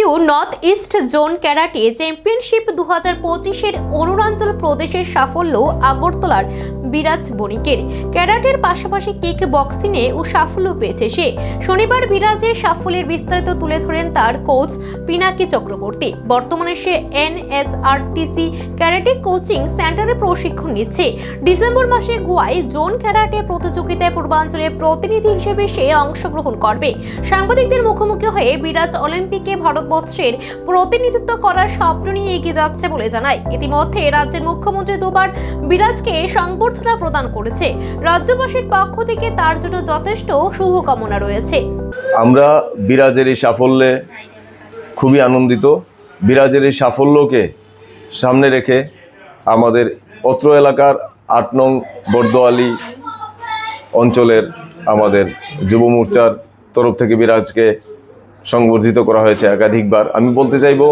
SU north east zone karate championship দু হাজার পঁচিশের অরুণাচল প্রদেশের সাফল্য আগরতলার বিরাজ বণিকের। ক্যারাটের পাশাপাশি কেক বক্সিংয়ে ও সাফল্য পেয়েছে সে। শনিবার বিরাজের সাফল্যের বিস্তারিত তুলে ধরেন তার কোচ পিনাকি চক্রবর্তী। বর্তমানে সে এনএসআরটিসি ক্যারাটে কোচিং সেন্টারে প্রশিক্ষণ নিচ্ছে। ডিসেম্বর মাসে গোয়ায় জোন ক্যারাটে প্রতিযোগিতায় পূর্বাঞ্চলের প্রতিনিধি হিসেবে সে অংশগ্রহণ করবে। সাংবাদিকদের মুখোমুখি হয়ে বিরাজ অলিম্পিকে ভারতবর্ষের প্রতিনিধিত্ব করার স্বপ্ন নিয়ে এগিয়ে যাচ্ছে বলে জানায়। ইতিমধ্যে রাজ্যের মুখ্যমন্ত্রী দুবার বিরাজকে সংবর্ধনা প্রদান করেছে। রাজ্যবাসীর পক্ষ থেকে তার জন্য যথেষ্ট শুভকামনা রয়েছে। আমরা বিরাজের এই সাফল্যে খুবই আনন্দিত। বিরাজের এই সাফল্যকে সামনে রেখে আমাদের অত্র এলাকার আট নং বর্দোয়ালি অঞ্চলের আমাদের যুব মোর্চার তরফ থেকে বিরাজকে সংবর্ধিত করা হয়েছে একাধিকবার। আমি বলতে চাইব,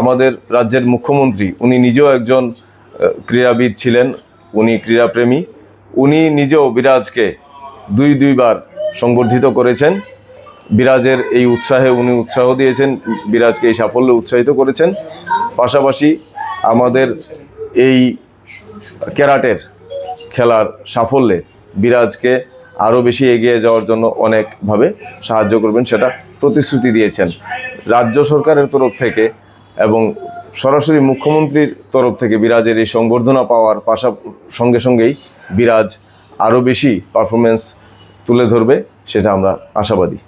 আমাদের রাজ্যের মুখ্যমন্ত্রী, উনি নিজেও একজন ক্রীড়াবিদ ছিলেন, উনি ক্রীড়াপ্রেমী। উনি নিজেও বিরাজকে দুই দুইবার সংবর্ধিত করেছেন। বিরাজের এই উৎসাহে উনি উৎসাহ দিয়েছেন, বিরাজকে এই সাফল্যে উৎসাহিত করেছেন। পাশাপাশি আমাদের এই ক্যারাটের খেলার সাফল্যে বিরাজকে আরও বেশি এগিয়ে যাওয়ার জন্য অনেকভাবে সাহায্য করবেন, সেটা প্রতিশ্রুতি দিয়েছেন রাজ্য সরকারের তরফ থেকে এবং সরাসরি মুখ্যমন্ত্রীর তরফ থেকে বিরাজের এই সংবর্ধনা পাওয়ার পাশা, সঙ্গে সঙ্গেই বিরাজ আরও বেশি পারফরমেন্স তুলে ধরবে, সেটা আমরা আশাবাদী।